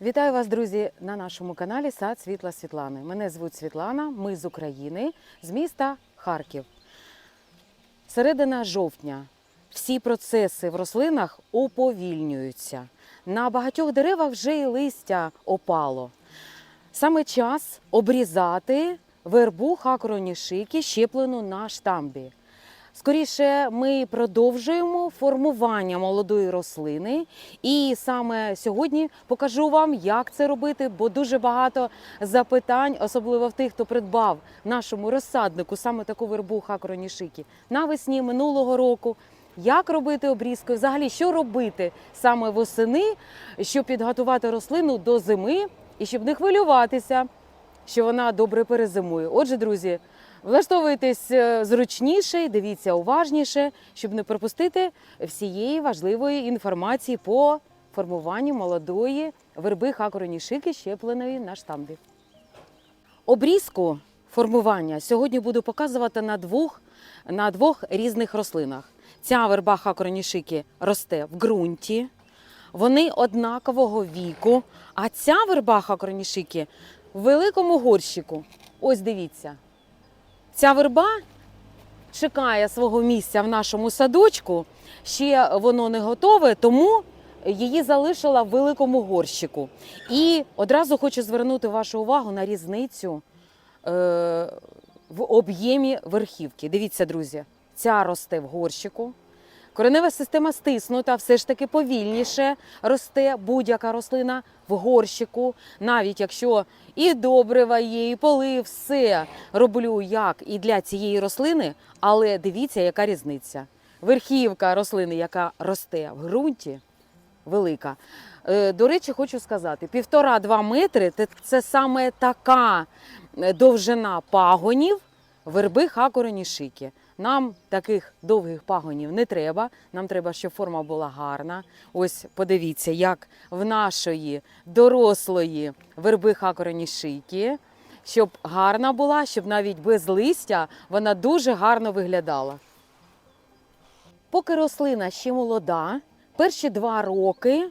Вітаю вас, друзі, на нашому каналі Сад Світла Світлани. Мене звуть Світлана, ми з України, з міста Харків. Середина жовтня. Всі процеси в рослинах уповільнюються. На багатьох деревах вже і листя опало. Саме час обрізати вербу хакронішики, щеплену на штамбі. Скоріше, ми продовжуємо формування молодої рослини, і саме сьогодні покажу вам, як це робити, бо дуже багато запитань, особливо в тих, хто придбав нашому розсаднику саме таку вербу хакронішики навесні минулого року. Як робити обрізку? Взагалі, що робити саме восени, щоб підготувати рослину до зими і щоб не хвилюватися, що вона добре перезимує. Отже, друзі, влаштовуйтесь е, зручніше, дивіться уважніше, щоб не пропустити всієї важливої інформації по формуванню молодої верби хакронішики, щепленої на штамбі. Обрізку формування сьогодні буду показувати на двох, на двох різних рослинах. Ця верба хакронішики росте в ґрунті, вони однакового віку, а ця верба хакронішики в великому горщику. Ось дивіться. Ця верба чекає свого місця в нашому садочку. Ще воно не готове, тому її залишила в великому горщику. І одразу хочу звернути вашу увагу на різницю е, в об'ємі верхівки. Дивіться, друзі, ця росте в горщику. Коренева система стиснута, все ж таки повільніше росте будь-яка рослина в горщику, навіть якщо і добрива є, і поли, все роблю як і для цієї рослини, але дивіться, яка різниця. Верхівка рослини, яка росте в ґрунті, велика. Е, До речі, хочу сказати, півтора-два метри це саме така е, довжина пагонів верби хакоронішики. Нам таких довгих пагонів не треба. Нам треба, щоб форма була гарна. Ось подивіться, як в нашої дорослої верби хакоронішики, щоб гарна була, щоб навіть без листя вона дуже гарно виглядала. Поки рослина ще молода, перші два роки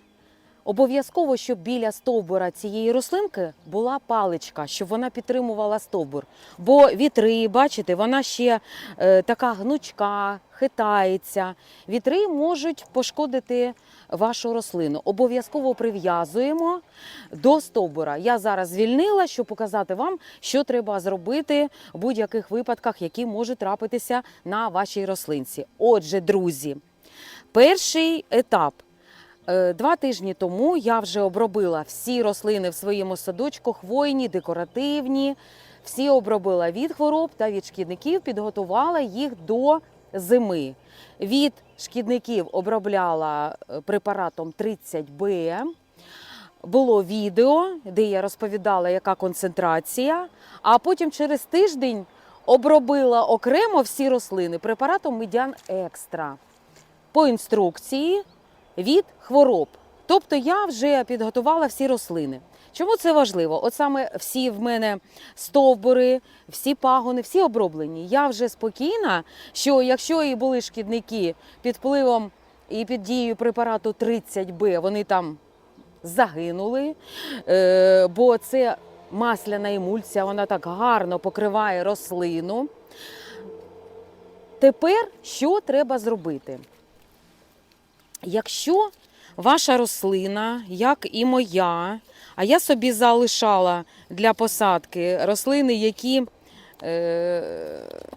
обов'язково, щоб біля стовбура цієї рослинки була паличка, щоб вона підтримувала стовбур. Бо вітри, бачите, вона ще е, така гнучка, хитається. Вітри можуть пошкодити вашу рослину. Обов'язково прив'язуємо до стовбура. Я зараз звільнила, щоб показати вам, що треба зробити в будь-яких випадках, які можуть трапитися на вашій рослинці. Отже, друзі, перший етап. Е, Два тижні тому я вже обробила всі рослини в своєму садочку, хвойні, декоративні. Всі обробила від хвороб та від шкідників, підготувала їх до зими. Від шкідників обробляла е, препаратом 30Б. Було відео, де я розповідала, яка концентрація. А потім через тиждень обробила окремо всі рослини препаратом Медіан Екстра по інструкції від хвороб. Тобто я вже підготувала всі рослини. Чому це важливо? От саме всі в мене стовбури, всі пагони, всі оброблені. Я вже спокійна, що якщо і були шкідники під впливом і під дією препарату 30Б, вони там загинули, е, бо це масляна емульсія, вона так гарно покриває рослину. Тепер що треба зробити? Якщо ваша рослина, як і моя, а я собі залишала для посадки рослини, які е,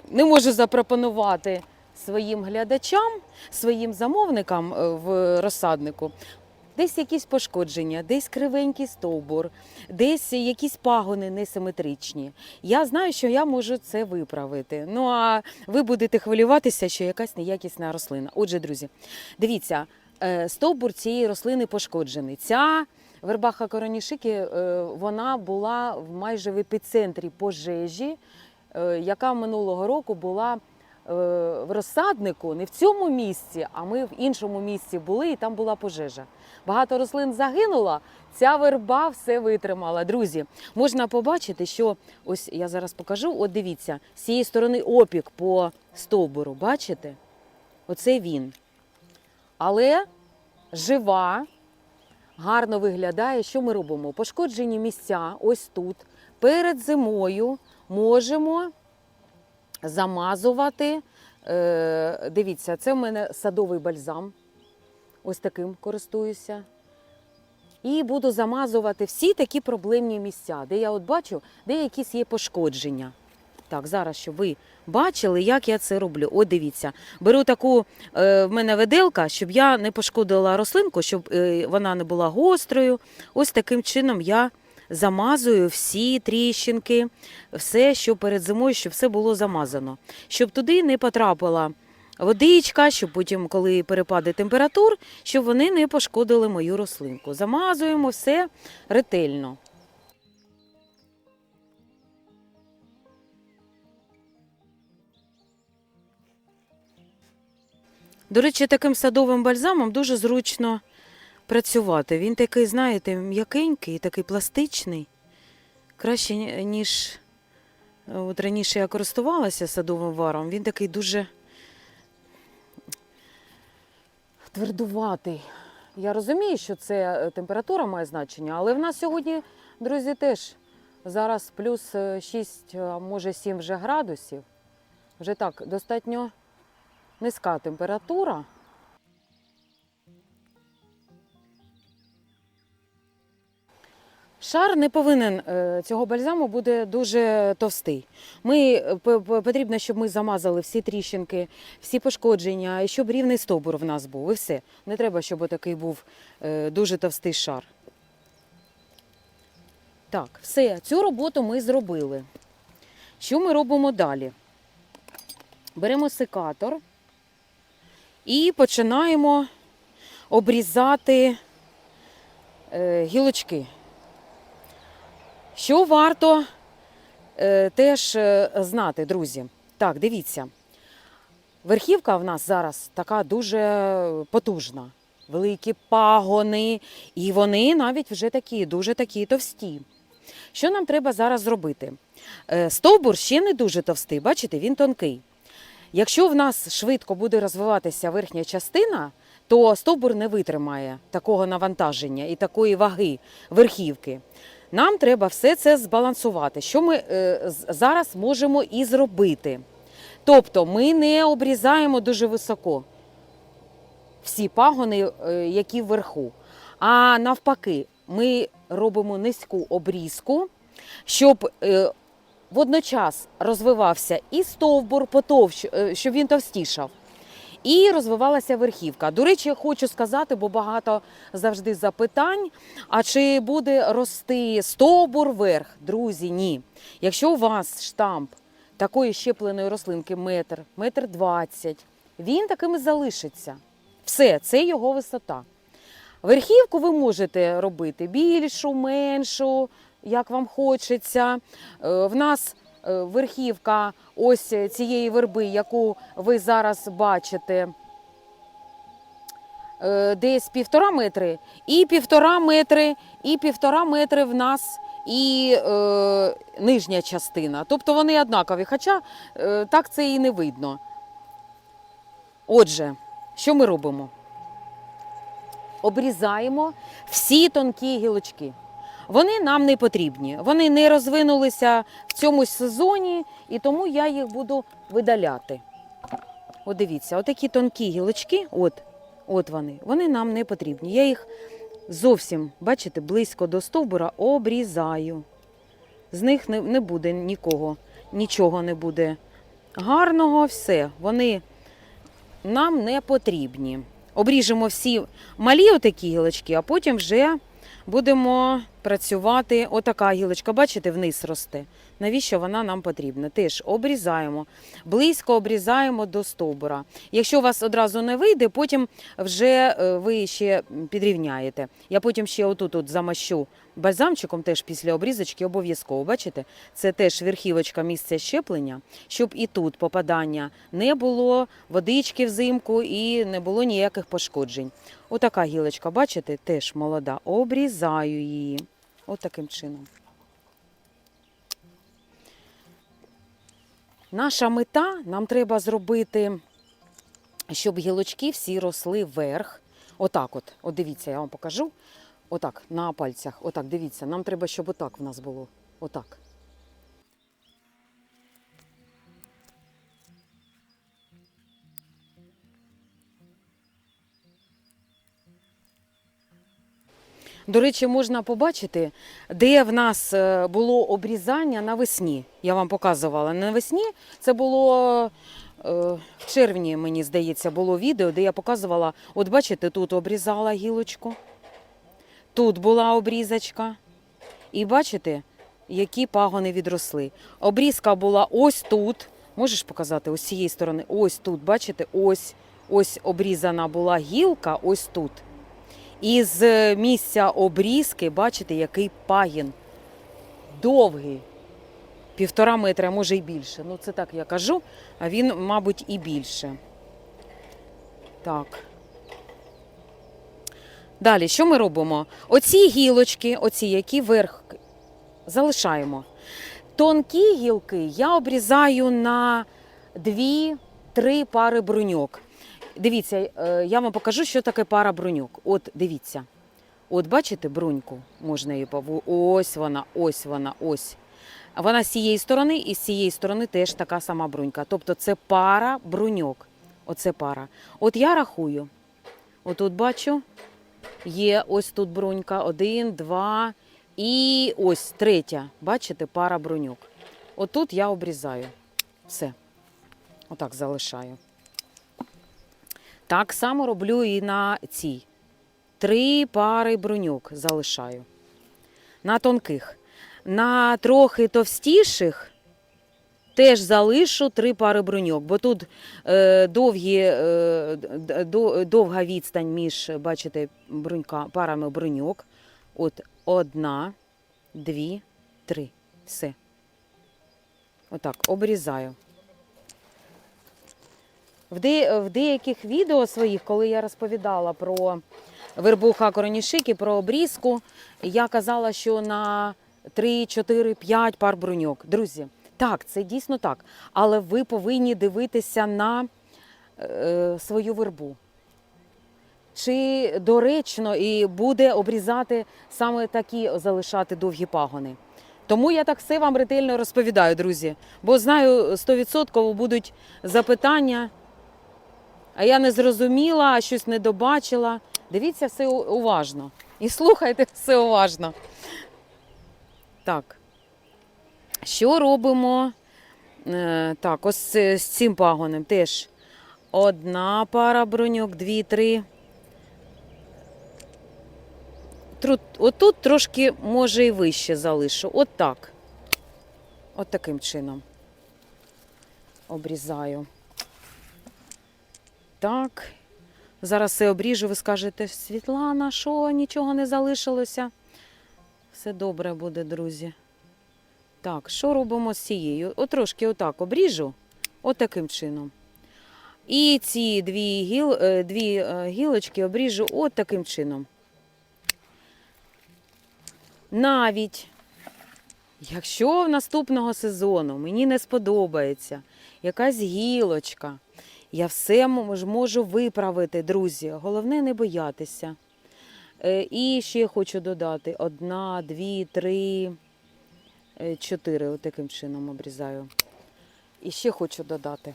не можу запропонувати своїм глядачам, своїм замовникам е, в розсаднику. Десь якісь пошкодження, десь кривенький стовбур, десь якісь пагони несиметричні. Я знаю, що я можу це виправити. Ну а ви будете хвилюватися, що якась неякісна рослина. Отже, друзі, дивіться, е, стовбур цієї рослини пошкоджений. Ця верба хакоронішики, е, вона була майже в епіцентрі пожежі, е, яка минулого року була в розсаднику, не в цьому місці, а ми в іншому місці були, і там була пожежа. Багато рослин загинуло, ця верба все витримала. Друзі, можна побачити, що ось я зараз покажу. От дивіться, з цієї сторони опік по стовбуру, бачите? Оце він. Але жива, гарно виглядає. Що ми робимо? Пошкоджені місця ось тут. Перед зимою можемо замазувати. Е, дивіться, це в мене садовий бальзам. Ось таким користуюся. І буду замазувати всі такі проблемні місця, де я от бачу, де якісь є пошкодження. Так, зараз, щоб ви бачили, як я це роблю. От дивіться, беру таку е, в мене виделка, щоб я не пошкодила рослинку, щоб е, вона не була гострою. Ось таким чином я замазую всі тріщинки, все, що перед зимою, щоб все було замазано. Щоб туди не потрапила водичка, щоб потім, коли перепаде температур, щоб вони не пошкодили мою рослинку. Замазуємо все ретельно. До речі, таким садовим бальзамом дуже зручно працювати. Він такий, знаєте, м'якенький, такий пластичний. Краще, ніж е, от раніше я користувалася садовим варом. Він такий дуже твердуватий. Я розумію, що це е, температура має значення, але в нас сьогодні, друзі, теж зараз плюс 6, а може 7 вже градусів. Вже так, достатньо низька температура. Шар не повинен е, цього бальзаму буде дуже товстий. Ми е, потрібно, щоб ми замазали всі тріщинки, всі пошкодження, і щоб рівний стовбур в нас був. І все. Не треба, щоб такий був е, дуже товстий шар. Так, все, цю роботу ми зробили. Що ми робимо далі? Беремо секатор і починаємо обрізати гілочки. Що варто е, теж е, знати, друзі? Так, дивіться. Верхівка в нас зараз така дуже потужна. Великі пагони, і вони навіть вже такі, дуже такі товсті. Що нам треба зараз зробити? Е, Стовбур ще не дуже товстий, бачите, він тонкий. Якщо в нас швидко буде розвиватися верхня частина, то стовбур не витримає такого навантаження і такої ваги верхівки. Нам треба все це збалансувати, що ми е, зараз можемо і зробити. Тобто ми не обрізаємо дуже високо всі пагони, е, які вверху. А навпаки, ми робимо низьку обрізку, щоб е, водночас розвивався і стовбур потовщ, щоб він товстішав. І розвивалася верхівка. До речі, хочу сказати, бо багато завжди запитань. А чи буде рости стовбур вверх? Друзі, ні. Якщо у вас штамп такої щепленої рослинки метр, метр двадцять, він таким і залишиться. Все, це його висота. Верхівку ви можете робити більшу, меншу, як вам хочеться. Е, В нас верхівка ось цієї верби, яку ви зараз бачите, е, десь півтора метри, і півтора метри, і півтора метри в нас і е, нижня частина. Тобто вони однакові, хоча е, так це і не видно. Отже, що ми робимо? Обрізаємо всі тонкі гілочки. Вони нам не потрібні. Вони не розвинулися в цьому сезоні, і тому я їх буду видаляти. От дивіться, отакі тонкі гілочки, от, от вони, вони нам не потрібні. Я їх зовсім, бачите, близько до стовбура обрізаю. З них не, не буде нікого, нічого не буде гарного, все. Вони нам не потрібні. Обріжемо всі малі отакі гілочки, а потім вже будемо працювати. Отака гілочка, бачите, вниз росте. Навіщо вона нам потрібна? Теж обрізаємо, близько обрізаємо до стовбура. Якщо у вас одразу не вийде, потім вже е, ви ще підрівняєте. Я потім ще отут от замащу бальзамчиком, теж після обрізочки обов'язково. Бачите, це теж верхівочка місця щеплення, щоб і тут попадання не було водички взимку і не було ніяких пошкоджень. Отака гілочка, бачите, теж молода. Обрізаю її. От таким чином. Наша мета нам треба зробити, щоб гілочки всі росли вверх. Отак от. От дивіться, я вам покажу. Отак, на пальцях. Отак, дивіться, нам треба, щоб отак в нас було. Отак. До речі, можна побачити, де в нас е, було обрізання навесні. Я вам показувала. Навесні це було е, в червні, мені здається, було відео, де я показувала. От бачите, тут обрізала гілочку, тут була обрізочка. І бачите, які пагони відросли. Обрізка була ось тут. Можеш показати ось цієї сторони? Ось тут, бачите, ось, ось обрізана була гілка, ось тут. І з місця обрізки, бачите, який пагін. Довгий. Півтора метра, може і більше. Ну, це так я кажу, а він, мабуть, і більше. Так. Далі, що ми робимо? Оці гілочки, оці, які верх, залишаємо. Тонкі гілки я обрізаю на 2-3 пари бруньок. Дивіться, е, я вам покажу, що таке пара бруньок. От дивіться. От бачите бруньку? Можна її пову. Ось вона, ось вона, ось. Вона з цієї сторони і з цієї сторони теж така сама брунька. Тобто це пара бруньок. Оце пара. От я рахую. Отут бачу, є ось тут брунька. Один, два. І ось третя. Бачите, пара бруньок. Отут я обрізаю. Все. Отак залишаю. Так само роблю і на цій. Три пари бруньок залишаю. На тонких. На трохи товстіших теж залишу три пари бруньок, бо тут е, довгі, е, до- довга відстань між, бачите, брунька, парами бруньок. От одна, дві, три. Все. Отак, обрізаю. В, де, в деяких відео своїх, коли я розповідала про вербуха коронішики, про обрізку, я казала, що на 3, 4, 5 пар бруньок. Друзі, так, це дійсно так. Але ви повинні дивитися на е, свою вербу. Чи доречно і буде обрізати саме такі залишати довгі пагони? Тому я так все вам ретельно розповідаю, друзі. Бо знаю, 100% будуть запитання. А я не зрозуміла, щось не добачила. Дивіться все уважно. І слухайте все уважно. Так. Що робимо? Е, так, ось з цим пагонем теж одна пара броньок, дві, три. Тру- Отут трошки, може, і вище залишу. От так. От таким чином. Обрізаю. Так. Зараз все обріжу, ви скажете, Світлана, що нічого не залишилося? Все добре буде, друзі. Так, що робимо з цією? От отак обріжу, от таким чином. І ці дві, гіл, е, дві е, гілочки обріжу от таким чином. Навіть якщо наступного сезону мені не сподобається якась гілочка, я все можу виправити, друзі. Головне не боятися. Е, І ще хочу додати: одна, дві, три, е, чотири. От таким чином обрізаю. І ще хочу додати.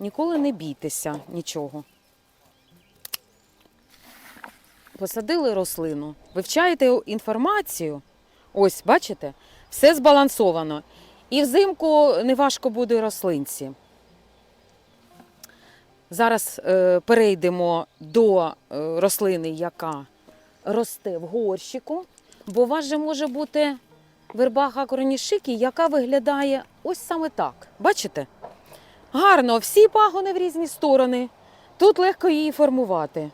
Ніколи не бійтеся нічого. Посадили рослину, вивчаєте інформацію. Ось, бачите, все збалансовано. І взимку неважко буде рослинці. Зараз е, перейдемо до е, рослини, яка росте в горщику, бо у вас же може бути вербаха коронішики, яка виглядає ось саме так. Бачите? Гарно, всі пагони в різні сторони. Тут легко її формувати.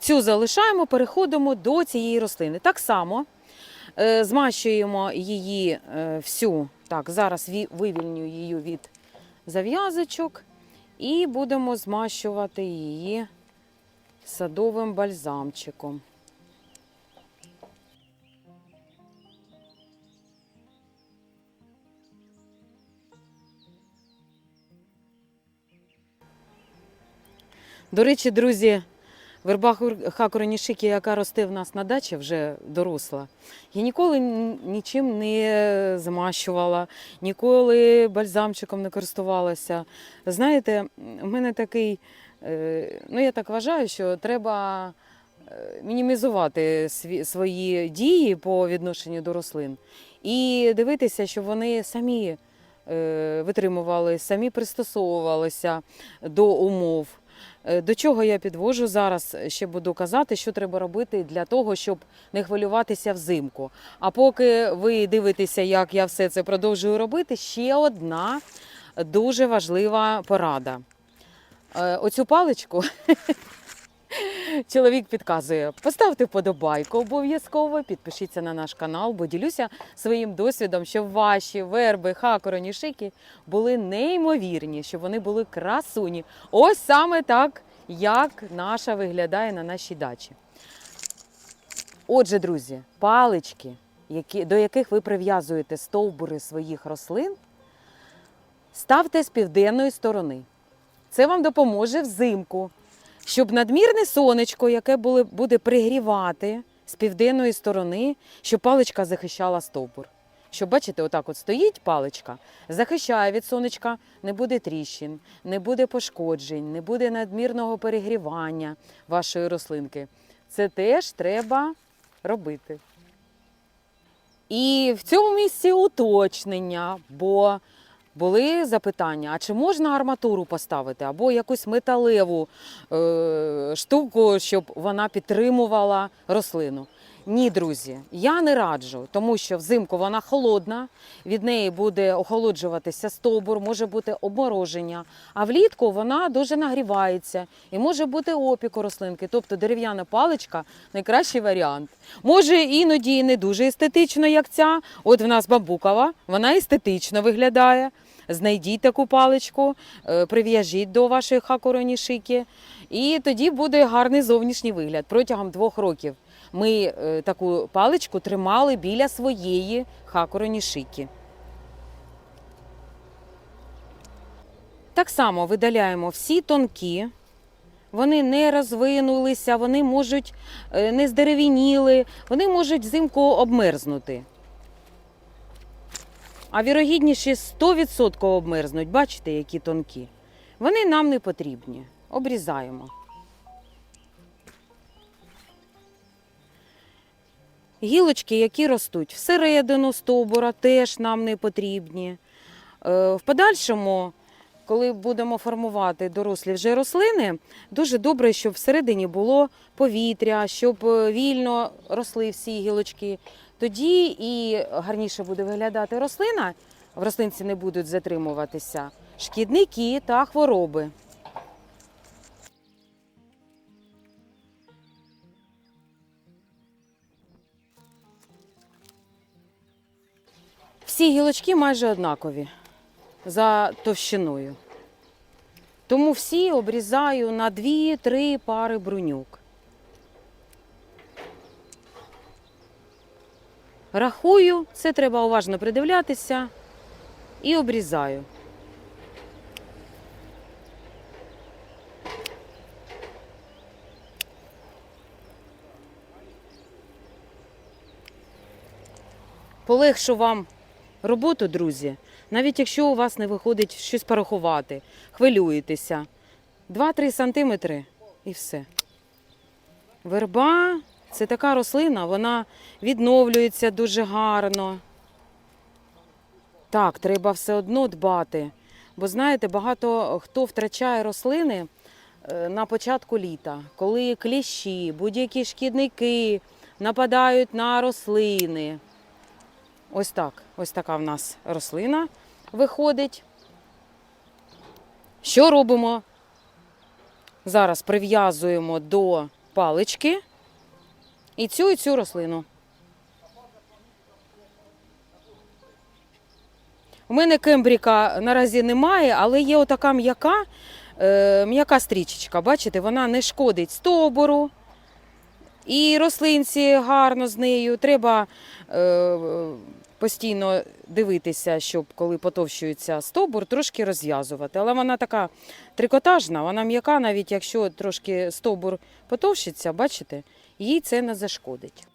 Цю залишаємо, переходимо до цієї рослини. Так само е, змащуємо її всю. Так, зараз ві- вивільню її від зав'язочок і будемо змащувати її садовим бальзамчиком. До речі, друзі, Верба хакоронішики, яка росте в нас на дачі, вже доросла. Я ніколи нічим не змащувала, ніколи бальзамчиком не користувалася. Знаєте, у мене такий, е, ну я так вважаю, що треба е, мінімізувати свої дії по відношенню до рослин і дивитися, щоб вони самі е, витримували, самі пристосовувалися до умов. Е, До чого я підвожу зараз, ще буду казати, що треба робити для того, щоб не хвилюватися взимку. А поки ви дивитеся, як я все це продовжую робити, ще одна дуже важлива порада. Е, Оцю паличку чоловік підказує: поставте вподобайку обов'язково, підпишіться на наш канал, бо ділюся своїм досвідом, щоб ваші верби, хакороні, шики були неймовірні, щоб вони були красуні. Ось саме так, як наша виглядає на нашій дачі. Отже, друзі, палички, які, до яких ви прив'язуєте стовбури своїх рослин, ставте з південної сторони. Це вам допоможе взимку, щоб надмірне сонечко, яке буде пригрівати з південної сторони, щоб паличка захищала стовбур. Щоб, бачите, отак от стоїть паличка, захищає від сонечка, не буде тріщин, не буде пошкоджень, не буде надмірного перегрівання вашої рослинки. Це теж треба робити. І в цьому місці уточнення, бо були запитання: а чи можна арматуру поставити, або якусь металеву е, штуку, щоб вона підтримувала рослину? Ні, друзі, я не раджу, тому що взимку вона холодна, від неї буде охолоджуватися стовбур, може бути обмороження, а влітку вона дуже нагрівається і може бути опік у рослинки. Тобто дерев'яна паличка найкращий варіант. Може іноді і не дуже естетично, як ця. От в нас бамбукова, вона естетично виглядає. Знайдіть таку паличку, е, прив'яжіть до вашої хакоронішики, і тоді буде гарний зовнішній вигляд. Протягом двох років ми е, таку паличку тримали біля своєї хакоронішики. Так само видаляємо всі тонкі, вони не розвинулися, вони можуть е, не здеревініли, вони можуть взимку обмерзнути. А вірогідніші 100% обмерзнуть. Бачите, які тонкі. Вони нам не потрібні. Обрізаємо. Гілочки, які ростуть всередину стовбура, теж нам не потрібні. Е, В подальшому, коли будемо формувати дорослі вже рослини, дуже добре, щоб всередині було повітря, щоб е, вільно росли всі гілочки. Тоді і гарніше буде виглядати рослина, в рослинці не будуть затримуватися шкідники та хвороби. Всі гілочки майже однакові за товщиною. Тому всі обрізаю на 2-3 пари бруньок. Рахую, це треба уважно придивлятися і обрізаю. Полегшу вам роботу, друзі, навіть якщо у вас не виходить щось порахувати, хвилюєтеся. 2-3 сантиметри і все. Верба це така рослина, вона відновлюється дуже гарно. Так, треба все одно дбати. Бо знаєте, багато хто втрачає рослини е, на початку літа, коли кліщі, будь-які шкідники нападають на рослини. Ось так. Ось така в нас рослина виходить. Що робимо? Зараз прив'язуємо до палички і цю і цю рослину. У мене кембріка наразі немає, але є отака м'яка, е, м'яка стрічечка. Бачите, вона не шкодить стовбуру. І рослинці гарно з нею. Треба е, постійно дивитися, щоб коли потовщується стовбур, трошки розв'язувати. Але вона така трикотажна, вона м'яка, навіть якщо трошки стовбур потовщиться, бачите, їй це не зашкодить.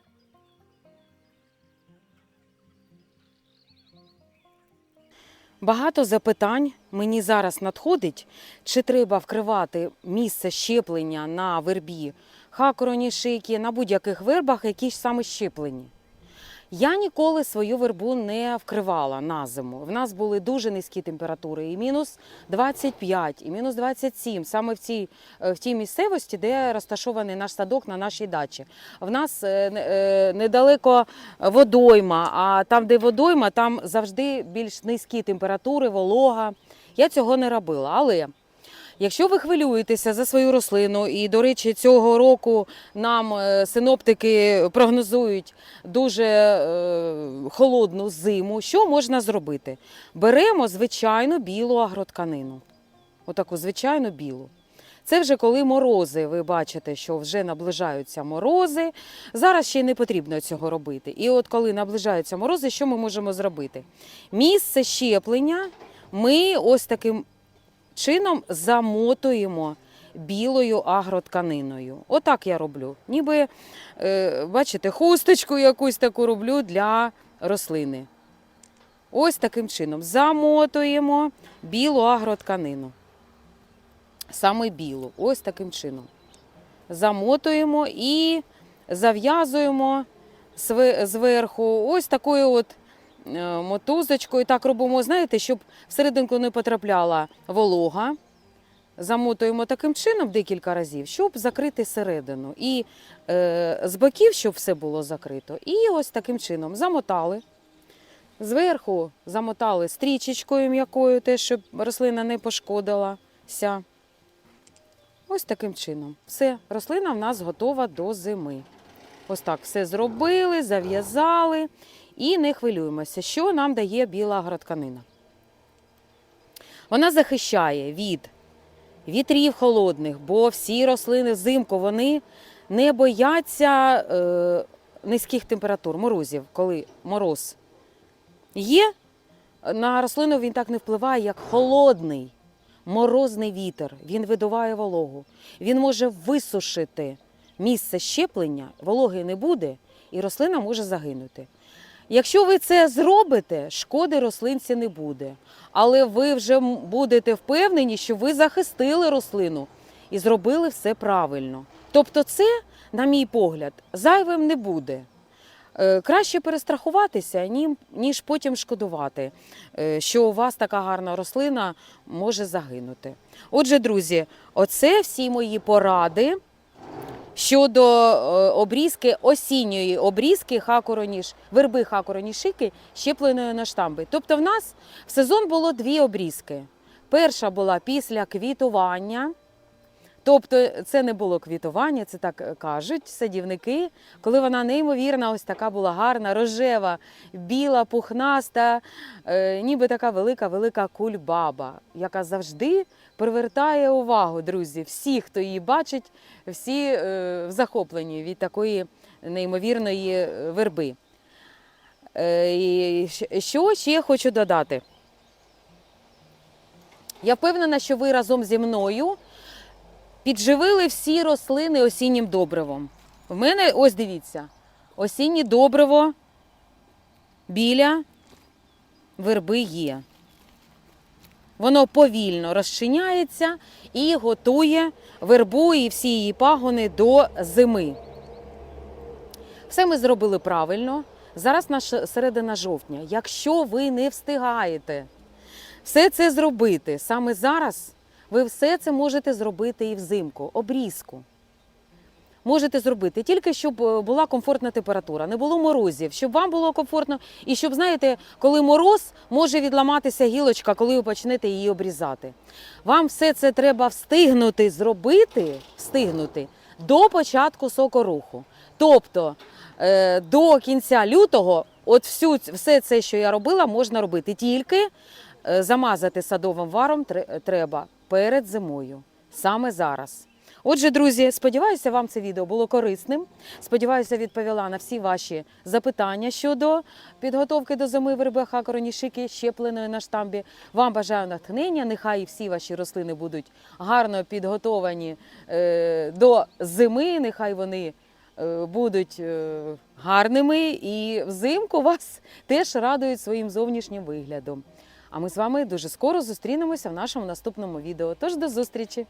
Багато запитань мені зараз надходить, чи треба вкривати місце щеплення на вербі, хакороні шики, на будь-яких вербах, які ж саме щеплені. Я ніколи свою вербу не вкривала на зиму. В нас були дуже низькі температури, і мінус 25, і мінус 27, саме в цій, е, в тій місцевості, де розташований наш садок на нашій дачі. В нас е, е, недалеко водойма, а там, де водойма, там завжди більш низькі температури, волога. Я цього не робила. Але Якщо ви хвилюєтеся за свою рослину, і, до речі, цього року нам е, синоптики прогнозують дуже е, холодну зиму, що можна зробити? Беремо звичайну білу агротканину. Отаку звичайну білу. Це вже коли морози, ви бачите, що вже наближаються морози. Зараз ще не потрібно цього робити. І от коли наближаються морози, що ми можемо зробити? Місце щеплення ми ось таким чином замотуємо білою агротканиною. Отак я роблю. Ніби, е, бачите, хусточку якусь таку роблю для рослини. Ось таким чином замотуємо білу агротканину. Саме білу, ось таким чином. Замотуємо і зав'язуємо зверху ось такою от мотузочкою. Так робимо, знаєте, щоб всерединку не потрапляла волога. Замотуємо таким чином декілька разів, щоб закрити середину. І е, з боків, щоб все було закрито. І ось таким чином замотали. Зверху замотали стрічечкою м'якою, теж, щоб рослина не пошкодилася. Ось таким чином. Все, рослина в нас готова до зими. Ось так все зробили, зав'язали і не хвилюємося, що нам дає біла агротканина. Вона захищає від вітрів холодних, бо всі рослини взимку вони не бояться е, низьких температур, морозів, коли мороз є. На рослину він так не впливає, як холодний, морозний вітер. Він видуває вологу. Він може висушити місце щеплення, вологи не буде, і рослина може загинути. Якщо ви це зробите, шкоди рослинці не буде. Але ви вже будете впевнені, що ви захистили рослину і зробили все правильно. Тобто, це, на мій погляд, зайвим не буде. Е, Краще перестрахуватися, ніж потім шкодувати, е, що у вас така гарна рослина може загинути. Отже, друзі, оце всі мої поради щодо е, обрізки осінньої обрізки хакороніш, верби хакоронішики щепленої на штамби. Тобто, в нас в сезон було дві обрізки. Перша була після квітування. Тобто це не було квітування, це так е, кажуть садівники, коли вона неймовірна, ось така була гарна, рожева, біла, пухнаста, е, ніби така велика-велика кульбаба, яка завжди привертає увагу, друзі. Всі, хто її бачить, всі е, в захопленні від такої неймовірної е, верби. І що ще хочу додати? Я впевнена, що ви разом зі мною підживили всі рослини осіннім добривом. В мене, ось дивіться, осіннє добриво біля верби є. Воно повільно розчиняється і готує вербу і всі її пагони до зими. Все ми зробили правильно. Зараз наша середина жовтня. Якщо ви не встигаєте все це зробити саме зараз, ви все це можете зробити і взимку, обрізку. Можете зробити тільки щоб е, була комфортна температура, не було морозів, щоб вам було комфортно, і щоб, знаєте, коли мороз, може відламатися гілочка, коли ви почнете її обрізати. Вам все це треба встигнути зробити, встигнути до початку сокоруху. Тобто е, до кінця лютого, от всю, все це, що я робила, можна робити тільки е, замазати садовим варом треба перед зимою, саме зараз. Отже, друзі, сподіваюся, вам це відео було корисним. Сподіваюся, відповіла на всі ваші запитання щодо підготовки до зими верби хакоронішики, щепленої на штамбі. Вам бажаю натхнення. Нехай всі ваші рослини будуть гарно підготовані е, до зими. Нехай вони е, будуть е, гарними і взимку вас теж радують своїм зовнішнім виглядом. А ми з вами дуже скоро зустрінемося в нашому наступному відео. Тож до зустрічі!